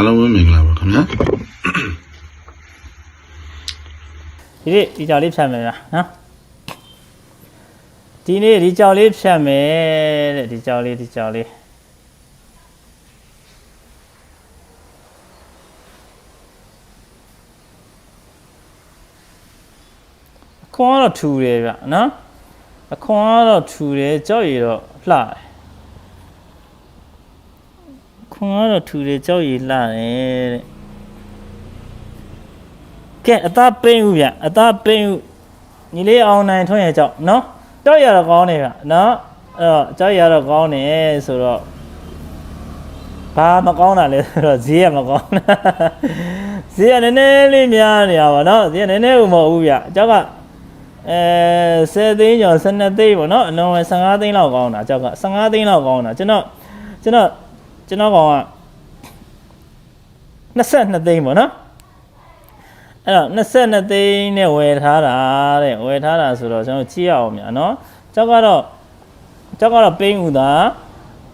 အားလုံးပဲမင်္ဂလာပါခင်ဗျာဒီနေ့ဒီကြောင်လေးဖြတ်မယ်ဗျာနော်ဒီနေ့ဒီကြောင်လေးဖြတ်မယ်တဲ့ဒီကြောင်လေးဒီကြောင်လေးအခွန်ကတော့ထူတယ်ဗျနော်အခွန်ကတော့ထူတယ်ကြောက်ရည်တော့လှတယ်အ ခွန်ကတော့ထူတယ်ကြောက်ရည်လှတယ်တဲ့ကဲအသားပိမ့်ဦးဗျအသားပိမ့်ဦးညီလေးအောင်နိုင်ထွန်းရဲ့ကြောင့်နော်ကြောက်ရတော့ကောင်းနေဗျနော်အဲ့တော့ကြောက်ရတော့ကောင်းနေဆိုတော့ဘာမကောင်းတာလဲဆိုတော့ဈေးကမကောင်းတာဈေးကနည်းနည်းလေးများနေရပါတော့ဈေးကနည်းနည်းဦးမဟုတ်ဘူးဗျအကြောက်ကအဲ10သိန်းကျော်12သိန်းပေါ့နော်အလုံးဝင်15သိန်းလောက်ကောင်းတာအကြောက်က15သိန်းလောက်ကောင်းတာကျွန်တော်ကျွန်တော် ကျွန်တော်ကောင်က22သိန်းပေါ့နော်အဲ့တော့22သိန်းနဲ့ဝယ်ထားတာတဲ့ဝယ်ထားတာဆိုတော့ကျွန်တော်ကြည့်ရအောင်များနော်ကျောက်ကတော့ကျောက်ကတော့ပိန်းဥသား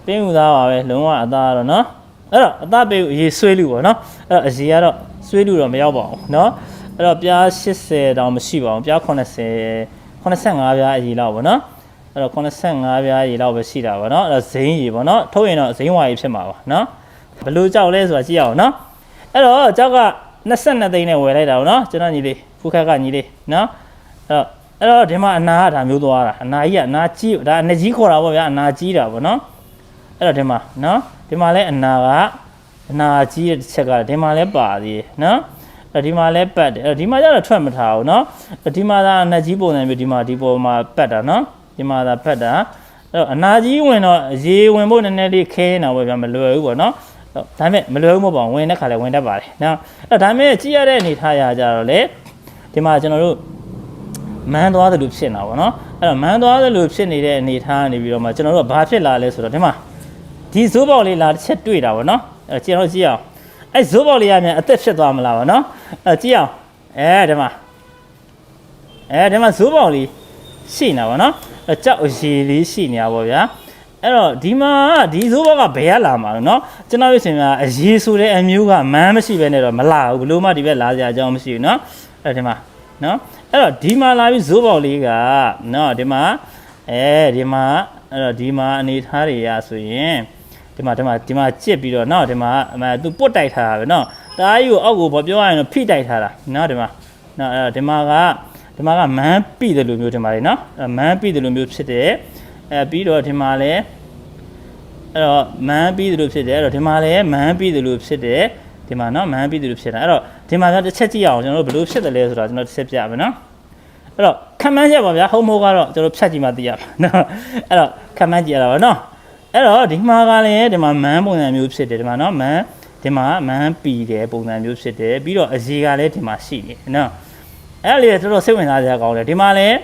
ပိန်းဥသားပါပဲလုံးဝအသားကတော့နော်အဲ့တော့အသားပိန်းဥအရေးဆွေးလူပေါ့နော်အဲ့တော့အရေးကတော့ဆွေးလူတော့မရောက်ပါဘူးနော်အဲ့တော့ပြား80တောင်မရှိပါဘူးပြား80 85ပြားအရေးလောက်ပေါ့နော် အဲ့တော့85ပြားအရေးလောက်ပဲရှိတာပေါ့နော်အဲ့တော့ဇိန်းကြီးပေါ့နော်ထုတ်ရင်တော့ဇိန်းဝါကြီးဖြစ်မှာပါနော်ဘယ်လိုကြောက်လဲဆိုတာကြည့်ရအောင်နော်အဲ့တော့ကျောက်က22သိန်းနဲ့ဝယ်လိုက်တာပေါ့နော်ကျွန်တော်ညီလေးဖူးခက်ကညီလေးနော်အဲ့တော့အဲ့တော့ဒီမှာအနာကဒါမျိုးသွားတာအနာကြီးကအနာကြီးဒါအနကြီးခေါ်တာပေါ့ဗျာအနာကြီးတာပေါ့နော်အဲ့တော့ဒီမှာနော်ဒီမှာလဲအနာကအနာကြီးတဲ့တစ်ချက်ကဒီမှာလဲပါသေးတယ်နော်အဲ့ဒီမှာလဲပတ်တယ်အဲ့တော့ဒီမှာကျတော့ထွက်မထားဘူးနော်အဲ့ဒီမှာသာအနာကြီးပုံစံမျိုးဒီမှာဒီပေါ်မှာပတ်တာနော် ဒီမှာသာပတ်တာအဲ့တော့အနာကြီးဝင်တော့ရေဝင်ဖို့နည်းနည်းလေးခဲနေတာပေါ့ဗျာမလွယ်ဘူးပေါ့နော်ဒါပေမဲ့မလွယ်ဘူးမဟုတ်ပါဘူးဝင်တဲ့ခါလဲဝင်တတ်ပါတယ်နော်အဲ့ဒါပေမဲ့ကြည့်ရတဲ့အနေထားရကြတော့လေဒီမှာကျွန်တော်တို့မန်းသွားတယ်လို့ဖြစ်နေတာပေါ့နော်အဲ့တော့မန်းသွားတယ်လို့ဖြစ်နေတဲ့အနေထားကနေပြီးတော့မှကျွန်တော်တို့ကဘာဖြစ်လာလဲဆိုတော့ဒီမှာဒီဇိုးပေါက်လေးလာတစ်ချက်တွေ့တာပေါ့နော်အဲ့ကျွန်တော်ကြည့်အောင်အဲ့ဇိုးပေါက်လေးကမြန်အသက်ဖြစ်သွားမလားပေါ့နော်အဲ့ကြည့်အောင်အဲဒီမှာအဲဒီမှာဇိုးပေါက်လေး ရှိနေတာပေါ့နော်အဲ့ကြောက်အရီလေးရှိနေတာပေါ့ဗျာ အဲ့တော့ဒီမှာဒီဇိုးဘောကဘယ်ကလာမှာလဲเนาะကျွန်တော်ပြောချင်တာအရေးဆိုတဲ့အမျိုးကမန်းမရှိဘဲနဲ့တော့မလာဘူးဘလို့မှဒီဘက်လာစရာအကြောင်းမရှိဘူးเนาะအဲ့တော့ဒီမှာเนาะအဲ့တော့ဒီမှာလာပြီးဇိုးဘောလေးကเนาะဒီမှာအဲဒီမှာအဲ့တော့ဒီမှာအနေထားတွေရဆိုရင်ဒီမှာဒီမှာဒီမှာကြစ်ပြီးတော့เนาะဒီမှာအမှသူပုတ်တိုက်ထားတာပဲเนาะတားကြီးကိုအောက်ကိုပြောရရင်တော့ဖိတိုက်ထားတာเนาะဒီမှာเนาะအဲ့တော့ဒီမှာက ဒီမှာကမန်းပြီတယ်လို့မျိုးထင်ပါတယ်နော်မန်းပြီတယ်လို့မျိုးဖြစ်တယ်အဲပြီးတော့ဒီမှာလည်းအဲ့တော့မန်းပြီတယ်လို့ဖြစ်တယ်အဲ့တော့ဒီမှာလည်းမန်းပြီတယ်လို့ဖြစ်တယ်ဒီမှာနော်မန်းပြီတယ်လို့ဖြစ်တာအဲ့တော့ဒီမှာကတစ်ချက်ကြည့်အောင်ကျွန်တော်တို့ဘယ်လိုဖြစ်တယ်လဲဆိုတာကျွန်တော်တစ်ချက်ပြမယ်နော်အဲ့တော့ခံမှန်းချက်ပါဗျာဟုံမိုးကတော့ကျွန်တော်ဖြတ်ကြည့်မှသိရမှာနော်အဲ့တော့ခံမှန်းကြည့်ရတာပါနော်အဲ့တော့ဒီမှာကလည်းဒီမှာမန်းပုံစံမျိုးဖြစ်တယ်ဒီမှာနော်မန်းဒီမှာမန်းပီတယ်ပုံစံမျိုးဖြစ်တယ်ပြီးတော့အစီကလည်းဒီမှာရှိနေနော် အဲ့လေတော်တော်စိတ်ဝင်စားစရာကောင်းတယ်ဒီမှာလည်း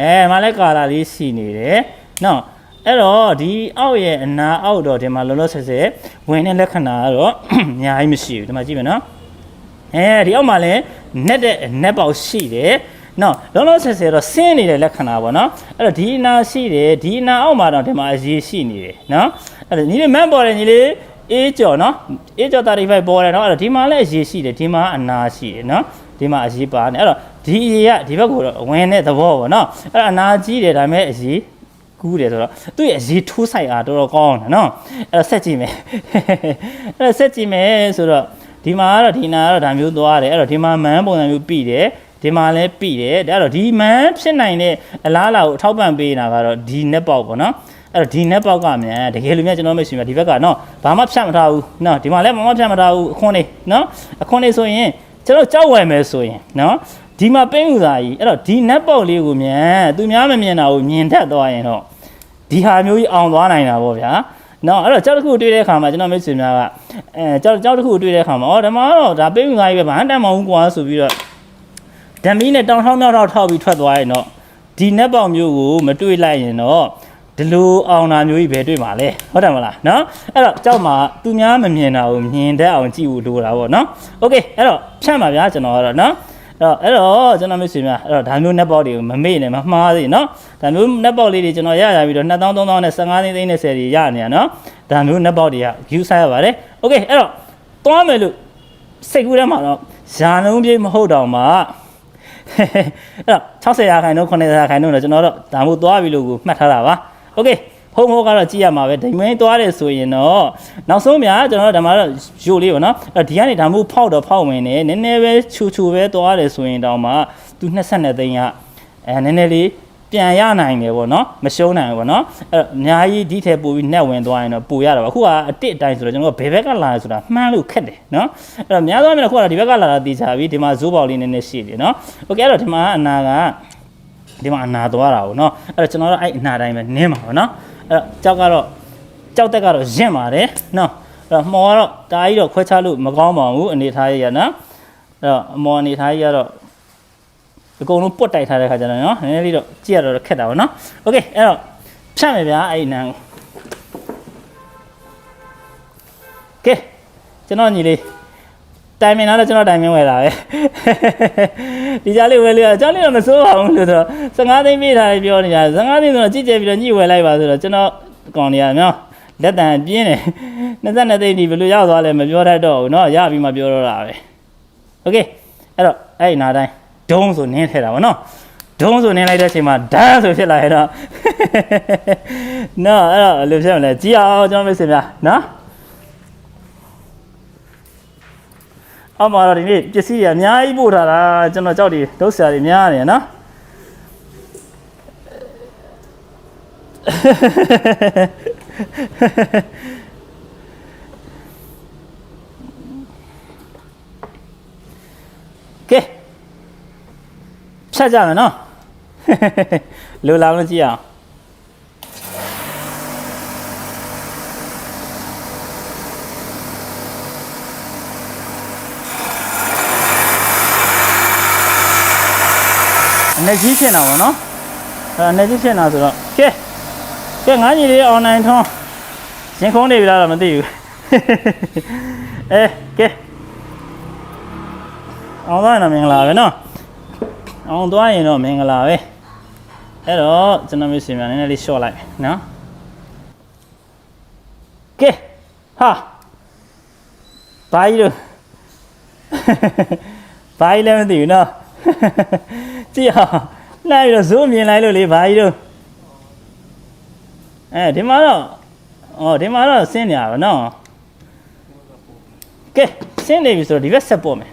အဲမှာလည်းကာလာလေးရှိနေတယ်နော်အဲ့တော့ဒီအောက်ရဲ့အနာအောက်တော့ဒီမှာလောလောဆယ်ဆယ်ဝင်တဲ့လက္ခဏာကတော့အများကြီးမရှိဘူးဒီမှာကြည့်မယ်နော်အဲဒီအောက်မှာလည်းနက်တဲ့နက်ပေါက်ရှိတယ်နော်လောလောဆယ်ဆယ်တော့ဆင်းနေတဲ့လက္ခဏာပေါ့နော်အဲ့တော့ဒီအနာရှိတယ်ဒီအနာအောက်မှာတော့ဒီမှာအရေးရှိနေတယ်နော်အဲ့တော့ညီလေးမန့်ပေါ်တယ်ညီလေးအေးကြော်နော်အေးကြော်35ပေါ်တယ်နော်အဲ့တော့ဒီမှာလည်းအရေးရှိတယ်ဒီမှာအနာရှိတယ်နော်ဒီမှာအရေးပါနေအဲ့တော့ ဒီအရေးကဒီဘက်ကိုတော့ဝင်တဲ့သဘောပေါ့နော်အဲ့တော့အနာကြီးတယ်ဒါပေမဲ့အရေးကူးတယ်ဆိုတော့သူ့ရဲ့ရေထိုးဆိုင်အားတော်တော်ကောင်းတယ်နော်အဲ့တော့ဆက်ကြည့်မယ်အဲ့တော့ဆက်ကြည့်မယ်ဆိုတော့ဒီမှာကတော့ဒီနာကတော့ဒါမျိုးသွားတယ်အဲ့တော့ဒီမှာမန်းပုံစံမျိုးပြီးတယ်ဒီမှာလည်းပြီးတယ်ဒါတော့ဒီမန်းဖြစ်နိုင်တဲ့အလားအလာကိုအထောက်ပံ့ပေးနေတာကတော့ဒီ net ပေါက်ပေါ့နော်အဲ့တော့ဒီ net ပေါက်ကမြန်တကယ်လို့များကျွန်တော်မရှိမှာဒီဘက်ကတော့ဘာမှဖြတ်မထားဘူးနော်ဒီမှာလည်းဘာမှဖြတ်မထားဘူးအခွန်းနေနော်အခွန်းနေဆိုရင်ကျွန်တော်ကြောက်ဝယ်မယ်ဆိုရင်နော် ဒီမှာပင်းဥသာကြီးအဲ့တော့ဒီ net ပေါက်လေးကိုမြန်သူများမမြင်တာကိုမြင်တတ်သွားရင်တော့ ဒီဟာမျိုးကြီးအောင်သွားနိုင်တာပေါ့ဗျာနော်အဲ့တော့ကြောက်တစ်ခုတွေ့တဲ့အခါမှာကျွန်တော်မိတ်ဆွေများကအဲကြောက်ကြောက်တစ်ခုတွေ့တဲ့အခါမှာဩဓမ္မတော့ဒါပေးဝင်သားကြီးပဲဘာမှတန်မအောင်ကွာဆိုပြီးတော့ဓမီနဲ့တောင်ထောင်းမြောက်ထောက်ထောက်ပြီးထွက်သွားရင်တော့ဒီနက်ပေါင်မျိုးကိုမတွေ့လိုက်ရင်တော့ဒီလိုအောင်တာမျိုးကြီးပဲတွေ့မှာလဲဟုတ်တယ်မလားနော်အဲ့တော့ကြောက်မှာသူများမမြင်တာကိုမြင်တတ်အောင်ကြည့်ဖို့လိုတာပေါ့နော်โอเคအဲ့တော့ဖြတ်ပါဗျာကျွန်တော်ကတော့နော် အဲ့ တော့အဲ့တော့ကျွန်တော်မိတ်ဆွေများအဲ့တော့ဒါမျိုး net box တွေကိုမမေ့နဲ့မမှားသေးနော်ဒါမျိုး net box လေးတွေကျွန်တော်ရရပြီးတော့2000 3000နဲ့15သိန်းသိန်းနဲ့10တွေရနေရနော်ဒါမျိုး net box တွေက view ဆိုင်ရပါတယ် okay အဲ့တော့သွားမယ်လို့စိတ်ကူးထဲမှာတော့ယာလုံးပြေးမဟုတ်တော့မှအဲ့တော့60ရာခိုင်နှုန်း90ရာခိုင်နှုန်းတော့ကျွန်တော်တို့ဒါမှမဟုတ်သွားပြီလို့ကိုမှတ်ထားတာပါโอเคဟုံးဟုတ်ကတော့ကြည့်ရမှာပဲဒိမ်မင်းသွားတယ်ဆိုရင်တော့နောက်ဆုံးများကျွန်တော်တို့ဓမ္မတော့ရိုလေးပေါ့နော်အဲ့ဒီကနေဒါမှမဟုတ်ဖောက်တော့ဖောက်ဝင်နေနည်းနည်းပဲချူချူပဲသွားတယ်ဆိုရင်တောင်မှသူ22သိန်းကအဲနည်းနည်းလေးပြန်ရနိုင်တယ်ပေါ့နော်မရှုံးနိုင်ဘူးပေါ့နော်အဲ့တော့အများကြီးဒီထဲပို့ပြီးနှက်ဝင်သွားရင်တော့ပိုရတာပါအခုကအတစ်အတိုင်းဆိုတော့ကျွန်တော်တို့ဘယ်ဘက်ကလာလဲဆိုတာမှန်းလို့ခက်တယ်နော်အဲ့တော့များသောအားဖြင့်အခုကတော့ဒီဘက်ကလာတာတည်ချပြီဒီမှာဇိုးပေါက်လေးနည်းနည်းရှိတယ်နော်โอเคအဲ့တော့ဒီမှာအနာကဒီမှာအနာသွားတာပေါ့နော်အဲ့တော့ကျွန်တော်တို့အဲ့အနာတိုင်းပဲနင်းပါပေါ့နော် အဲ့တော့ကြောက်ကတော့ကြောက်တက်ကတော့ရင့်ပါတယ်နော်အဲ့တော့မော်ကတော့တာကြီးတော့ခွဲခြားလို့မကောင်းပါဘူးအနေထားရရနော်အဲ့တော့အမော်အနေထားရရတော့ အကုန်လုံးပွတ်တိုက်ထားတဲ့ခါကျတော့နော်နည်းနည်းလေးတော့ကြည့်ရတော့ခက်တာပေါ့နော်โอเคအဲ့တော့ဖြတ်မယ်ဗျာအဲ့ဒီနန်းကိုကဲကျွန်တော်ညီလေးတိုင်မင်တော့ကျွန်တော်တိုင်မင်ဝယ်လာပဲ ဒီကြားလေးဝယ်လေးအကြောင်းလေးတော့မစိုးပါဘူးလို့ဆိုတော့15သိန်းပေးထားတယ်ပြောနေကြ15သိန်းဆိုတော့ကြည့်ကြပြီးတော့ညှိဝယ်လိုက်ပါဆိုတော့ကျွန်တော်ကောင်နေရနော်လက်တံပြင်းတယ်22သိန်းဒီဘယ်လိုရောက်သွားလဲမပြောတတ်တော့ဘူးเนาะရပြီးမှပြောတော့တာပဲโอเคအဲ့တော့အဲ့ဒီနာတိုင်းဒုံးဆိုနင်းထဲတာဗောနော်ဒုံးဆိုနင်းလိုက်တဲ့အချိန်မှာဒန်းဆိုဖြစ်လာရင်တော့နော်အဲ့တော့ဘယ်လိုဖြစ်မလဲကြည့်အောင်ကျွန်တော်မိတ်ဆွေများနော် အောက်မှာတော့ဒီနေ့ပစ္စည်းတွေအများကြီးပို့ထားတာကျွန်တော်ကြောက်ဒီဒုစရာတွေများနေနော်ကဲဖြတ်ကြမယ်နော်လိုလာမကြည့်အောင် အနေကြီးဖြစ်နေတာဗောနော်အဲအနေကြီးဖြစ်နေတာဆိုတော့ကဲကဲငါးညီလေးအွန်လိုင်းထွန်းရင်ခုံးနေပြီလားတော့မသိဘူးအဲကဲအောင်သွားရင်တော့မင်္ဂလာပဲနော်အောင်သွားရင်တော့မင်္ဂလာပဲအဲ့တော့ကျွန်တော်မျိုးစီမြန်နည်းနည်းလေး short လိုက်နော်ကဲဟာဘာကြီးလို့ဘာကြီးလည်းမသိဘူးနော် ကြည့်အောင်လှမ်းပြီးတော့ဇိုးမြင်လိုက်လို့လေဘာကြီးလို့အဲဒီမှာတော့ဩဒီမှာတော့ဆင်းနေရပါတော့ကဲဆင်းနေပြီဆိုတော့ဒီဘက်ဆက်ပို့မယ်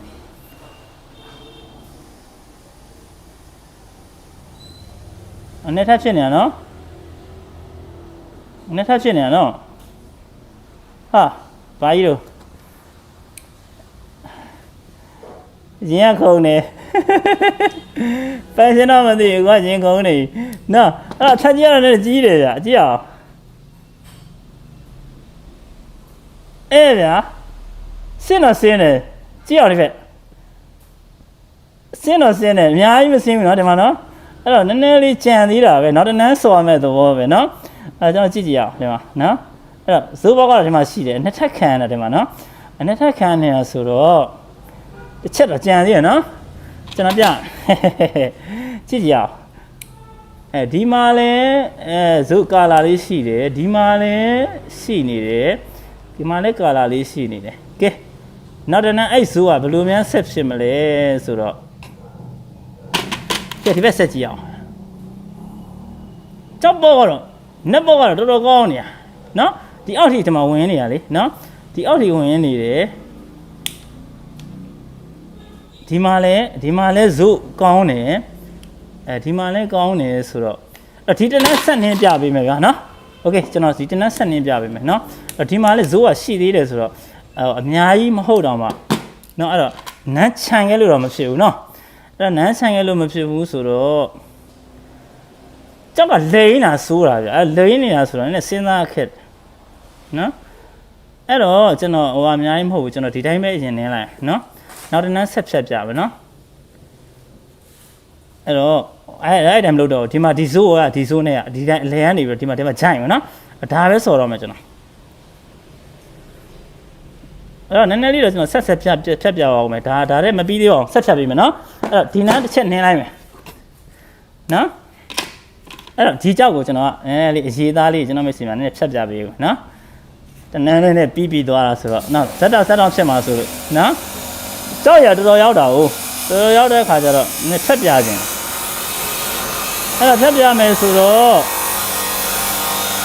အနေထပ်ဖြစ်နေရနော်အနေထပ်ဖြစ်နေရနော်ဟာဘာကြီးလို့ ရင်ကခုံနေပန်းရှင်တော့မသိဘူးကွာရင်ခုံနေနော်အဲ့တော့ထပ်ကြည့်ရတော့လည်းကြီးတယ်ဗျအကြည့်အောင်အေးဗျာစင်းတော့စင်းတယ်ကြည့်အောင်ဒီဘက်စင်းတော့စင်းတယ်အများကြီးမစင်းဘူးနော်ဒီမှာနော်အဲ့တော့နည်းနည်းလေးကြံသေးတာပဲနောက်တစ်နန်းစော်မဲ့သဘောပဲနော်အဲ့တော့ကျွန်တော်ကြည့်ကြည့်အောင်ဒီမှာနော်အဲ့တော့ဇိုးဘောကတော့ဒီမှာရှိတယ်နှစ်ထပ်ခံရတယ်ဒီမှာနော်နှစ်ထပ်ခံနေတာဆိုတော့ တစ်ချက်တော့ကြံသေးရနော်ကျွန်တော်ပြကြည့်ကြည့်အောင်အဲဒီမှာလည်းအဲဇုကာလာလေးရှိတယ်ဒီမှာလည်းရှိနေတယ်ဒီမှာလည်းကာလာလေးရှိနေတယ်ကဲနောက်တစ်နန်းအဲ့ဇုကဘယ်လိုများဆက်ဖြစ်မလဲဆိုတော့ကဲဒီဘက်ဆက်ကြည့်အောင်ကြောက်ပေါ်ကတော့နက်ပေါ်ကတော့တော်တော်ကောင်းနေရနော်ဒီအောက်ထိဒီမှာဝင်နေရလေနော်ဒီအောက်ထိဝင်နေတယ် ဒီမှာလဲဒီမှာလဲဇုကောင်းတယ်အဲဒီမှာလဲကောင်းတယ်ဆိုတော့အဒီတနက်ဆက်နှင်းပြပေးမယ်ဗျာနော်โอเคကျွန်တော်ဒီတနက်ဆက်နှင်းပြပေးမယ်နော်အဲ့ဒီမှာလဲဇုကရှိသေးတယ်ဆိုတော့အဲ့အများကြီးမဟုတ်တော့မှနော်အဲ့တော့နန်းခြံခဲ့လို့တော့မဖြစ်ဘူးနော်အဲ့တော့နန်းခြံခဲ့လို့မဖြစ်ဘူးဆိုတော့ကျောက်ကလိန်တာစိုးတာဗျအဲ့လိန်နေတာဆိုတော့နည်းစဉ်းစားခက်နော်အဲ့တော့ကျွန်တော်ဟိုအများကြီးမဟုတ်ဘူးကျွန်တော်ဒီတိုင်းပဲအရင်နင်းလိုက်နော် နောက်တစ်နန်းဆက်ဖြတ်ပြမယ်နော်အဲ့တော့အဲ့အဲ့တိုင်းမလုပ်တော့ဒီမှာဒီဇိုးကဒီဇိုးနဲ့ကဒီတိုင်းအလဲကနေပြီးတော့ဒီမှာဒီမှာဂျိုင်မယ်နော်ဒါပဲစော်တော့မယ်ကျွန်တော်အဲ့တော့နည်းနည်းလေးတော့ကျွန်တော်ဆက်ဆက်ဖြတ်ဖြတ်ပြပါဦးမယ်ဒါဒါလည်းမပြီးသေးပါဘူးဆက်ဖြတ်ပြီးမယ်နော်အဲ့တော့ဒီနန်းတစ်ချက်နင်းလိုက်မယ်နော်အဲ့တော့ဒီကြောက်ကိုကျွန်တော်ကအဲလေးအရေးသားလေးကျွန်တော်မိတ်ဆွေများနည်းနည်းဖြတ်ပြပေးဦးနော်တနန်းလေးနဲ့ပြီးပြီးသွားတာဆိုတော့နောက်ဇက်တောက်ဇက်တောက်ဖြစ်မှာဆိုလို့နော် ကြောက်ရတော်တော်ရောက်တာ哦တော်တော်ရောက်တဲ့ခါကျတော့နည်းထက်ပြခြင်းအဲ့တော့ထက်ပြမယ်ဆိုတော့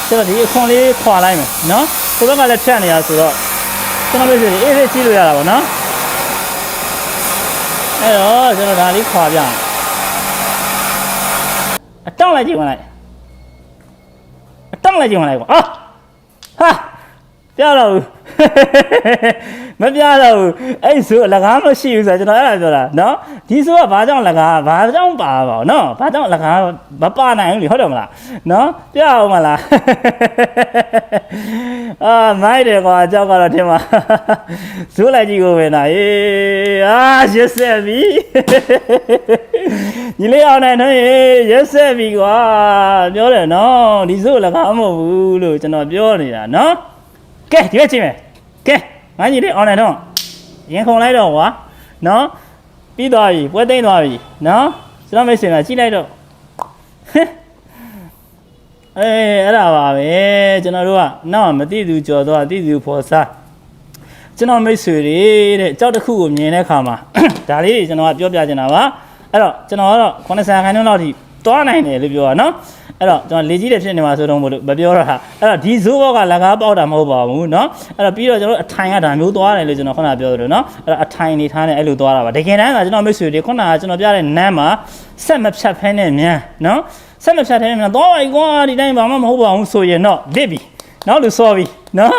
ကျွန်တော်ဒီအခွန်လေးခွာလိုက်မယ်နော်ကိုဘက်ကလည်းဖြတ်နေရဆိုတော့ကျွန်တော်မျိုးစီအေးအေးကြည့်လို့ရတာပေါ့နော်အဲ့တော့ကျွန်တော်ဒါလေးခွာပြအောင်အတောင့်လိုက်ကြည့်ဝင်လိုက်အတောင့်လိုက်ကြည့်ဝင်လိုက်ကွာအာဟာပြတော့ဘူး မပြတော့ဘူးအဲ့ဆိုအလကားမရှိဘူးဆိုတော့ကျွန်တော်အဲ့ဒါပြောတာနော်ဒီဆိုကဘာကြောင့်လကားဘာကြောင့်ပါပါ့နော်ဘာကြောင့်လကားမပါနိုင်ဘူးလေဟုတ်တယ်မလားနော်ပြအောင်မလားအာမိုက်တယ်ကွာအကြောက်ကတော့ထင်ပါဇိုးလိုက်ကြည့်ကိုပဲနာအေးအာရစ်ဆက်ပြီညီလေးအောင်နိုင်တော့ရစ်ဆက်ပြီကွာပြောတယ်နော်ဒီဇိုးလကားမဟုတ်ဘူးလို့ကျွန်တော်ပြောနေတာနော်ကဲဒီဘက်ချင်းမယ် ကဲငါညီလေးအောင်နိုင်တော့ရင်ခုန်လိုက်တော့ကွာနော်ပြီးသွားပြီပွဲသိမ်းသွားပြီနော်ကျွန်တော်မိတ်ဆွေများကြည့်လိုက်တော့ဟင်အေးအဲ့ဒါပါပဲကျွန်တော်တို့ကနောက်မသိသူကြော်သွားသိသူဖော်စားကျွန်တော်မိတ်ဆွေတွေတဲ့ကြောက်တစ်ခုကိုမြင်တဲ့အခါမှာဒါလေးတွေကျွန်တော်ကပြောပြချင်တာပါအဲ့တော့ကျွန်တော်ကတော့90ခိုင်နှုန်းလောက်ထိသွားနိုင်တယ်လို့ပြောတာနော် အဲ့တော့ကျွန်တော်လေကြီးတယ်ဖြစ်နေမှာဆိုတော့မလို့မပြောတော့တာအဲ့တော့ဒီဇိုးဘောကလကားပေါက်တာမဟုတ်ပါဘူးเนาะအဲ့တော့ပြီးတော့ကျွန်တော်တို့အထိုင်ကဒါမျိုးသွားတယ်လို့ကျွန်တော်ခုနကပြောသလိုเนาะအဲ့တော့အထိုင်နေထားနေအဲ့လိုသွားတာပါတကယ်တမ်းကကျွန်တော်မိတ်ဆွေတွေခုနကကျွန်တော်ပြတဲ့နန်းမှာဆက်မဖြတ်ဖဲနဲ့မြန်เนาะဆက်မဖြတ်ဖဲနဲ့မြန်သွားပါ E ကွာဒီတိုင်းဘာမှမဟုတ်ပါဘူးဆိုရင်တော့လစ်ပြီ နောက်လူစောပြီနော်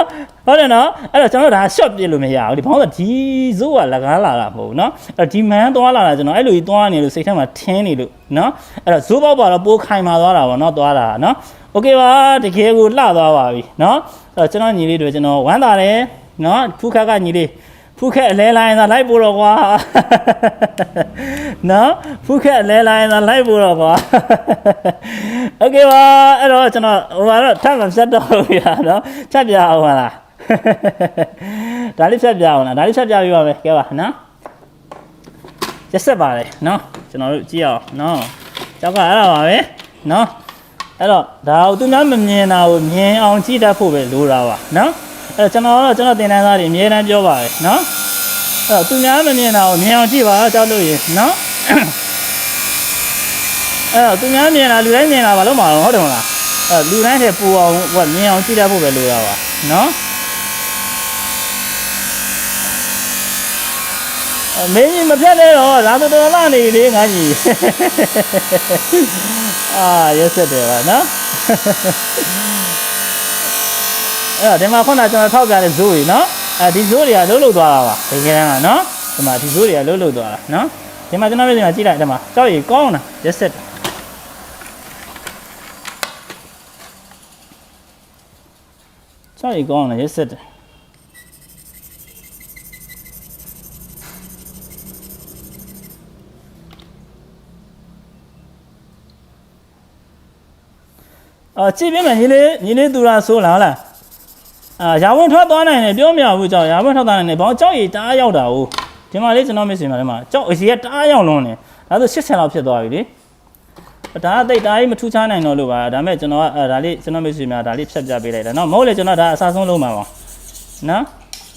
ဟုတ်တယ်နော်အဲ့တော့ကျွန်တော်တို့ဒါ short ပြစ်လို့မရဘူးဒီဘာလို့လဲဒီဇိုးကလကားလာတာမဟုတ်ဘူးနော်အဲ့တော့ဒီမန်းသွားလာတာကျွန်တော်အဲ့လိုကြီးသွားနေလို့စိတ်ထဲမှာထင်းနေလို့နော်အဲ့တော့ဇိုးပေါက်ပါတော့ပိုးခိုင်မာသွားတာပေါ့နော်သွားတာနော်โอเคပါတကယ်ကိုလှသွားပါပြီနော်အဲ့တော့ကျွန်တော်ညီလေးတွေကျွန်တော်ဝမ်းသာတယ်နော်ဖူးခက်ကညီလေး ဖူးခက်အလဲလိုင်းသာလိုက်ပို့တော့ကွာနော်ဖူးခက်အလဲလိုင်းသာလိုက်ပို့တော့ကွာโอเคပါအဲ့တော့ကျွန်တော်ဟိုကတော့ထပ်မဆက်တော့ဘူးရနော်ချက်ပြအောင်ပါလား ဒါလေးဖြတ်ပြအောင်လားဒါလေးဖြတ်ပြပြပါမယ်ကဲပါနော်ရက်ဆက်ပါလေနော်ကျွန်တော်တို့ကြည့်အောင်နော်ကြောက်ကအဲ့ဒါပါပဲနော်အဲ့တော့ဒါကိုသူများမမြင်တာကိုမြင်အောင်ကြည့်တတ်ဖို့ပဲလိုတာပါနော် အဲ့တော့ကျွန်တော်ကတော့ကျွန်တော်သင်တန်းသားတွေအမြဲတမ်းပြောပါတယ်နော်အဲ့တော့သူများမမြင်တာကိုမြင်အောင်ကြည့်ပါကြောက်လို့ရနော်အဲ့တော့သူများမြင်တာလူတိုင်းမြင်တာဘာလို့မအောင်ဟုတ်တယ်မလားအဲ့တော့လူတိုင်းထဲပူအောင်ဟိုကမြင်အောင်ကြည့်တတ်ဖို့ပဲလိုတာပါနော်အမင်းကြီးမဖြတ်နဲ့တော့လာတော်တော်လာနေလေငါကြီးအာရက်ဆက်တယ်ပါနော် အဲ့တော့ဒီမှာခုနကကျွန်တော်ထောက်ပြတဲ့ဇိုးကြီးနော်အဲဒီဇိုးတွေကလှုပ်လှုပ်သွားတာပါဒီကနေ့ကနော်ဒီမှာဒီဇိုးတွေကလှုပ်လှုပ်သွားတာနော်ဒီမှာကျွန်တော်တို့ဒီမှာကြည့်လိုက်ဒီမှာကြောက်ရီကောင်းတာရက်ဆက်တယ်ကြောက်ရီကောင်းတာရက်ဆက်တယ်အာကြည့်ပြမယ်ညီလေးညီလေးသူရာဆိုးလားဟုတ်လား အာရာဝန်ထွက်သွားနိုင်တယ်ပြောမရဘူးကြောက်ရာဝန်ထွက်သွားနိုင်တယ်ဘာကြောက်ရည်တအားရောက်တာဟုတ်ဒီမှာလေးကျွန်တော်မစ်စင်မှာဒီမှာကြောက်အစီကတအားရောက်လွန်းတယ်ဒါဆို80လောက်ဖြစ်သွားပြီလေဒါကတိတ်တားကြီးမထူးခြားနိုင်တော့လို့ပါဒါမဲ့ကျွန်တော်ကအဲဒါလေးကျွန်တော်မစ်စင်မှာဒါလေးဖြတ်ပြပေးလိုက်တာเนาะမဟုတ်လေကျွန်တော်ဒါအစားဆုံးလုံးမှာပါနော်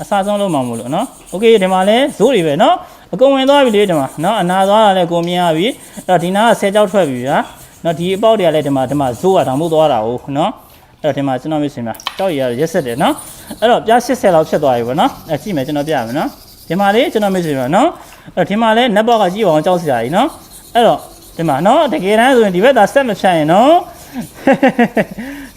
အစားဆုံးလုံးမှာမို့လို့နော်โอเคဒီမှာလဲဇိုးတွေပဲနော်အကုန်ဝင်သွားပြီလေဒီမှာနော်အနာသွားတာလည်းကိုမြင်ရပြီအဲ့တော့ဒီနာက10ကြောက်ထွက်ပြီဗျာနော်ဒီအပေါက်တွေကလည်းဒီမှာဒီမှာဇိုးကတောင်မို့သွားတာဟုတ်နော် အဲ့တော့ဒီမှာကျွန်တော်မစ်စင်မှာကြောက်ရရရက်ဆက်တယ်နော်အဲ့တော့ပြား80လောက်ဖြစ်သွားပြီပေါ့နော်အဲ့ကြည့်မယ်ကျွန်တော်ပြရမယ်နော်ဒီမှာလေကျွန်တော်မစ်စင်မှာနော်အဲ့တော့ဒီမှာလဲနက်ဘောက်ကကြည့်အောင်ကြောက်စရာကြီးနော်အဲ့တော့ဒီမှာနော်တကယ်တမ်းဆိုရင်ဒီဘက်သာဆက်မဖြတ်ရင်နော်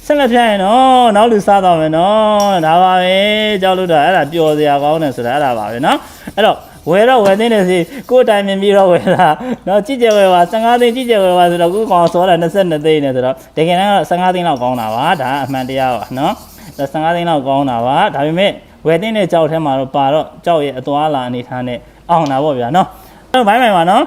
ဆက်လက်ပြရင်နော်နောက်လူစားတော့မယ်နော်ဒါပါပဲကြောက်လို့တော့အဲ့ဒါပျော်စရာကောင်းတယ်ဆိုတာအဲ့ဒါပါပဲနော်အဲ့တော့ ဝယ်တော့ဝယ်သိနေစီကိုယ်တိုင်မြင်ပြီးတော့ဝယ်တာနော်ကြည့်ကြဝယ်ပါ15သိန်းကြည့်ကြဝယ်ပါဆိုတော့ကိုကောင်စောတာ22သိန်းနဲ့ဆိုတော့တကယ်တမ်းက15သိန်းလောက်ကောင်းတာပါဒါအမှန်တရားပါနော်15သိန်းလောက်ကောင်းတာပါဒါပေမဲ့ဝယ်သိတဲ့ကြောက်ထဲမှာတော့ပါတော့ကြောက်ရဲ့အသွားလာအနေထားနဲ့အောင်တာပေါ့ဗျာနော်အဲ့တော့ဘိုင်းဘိုင်ပါနော်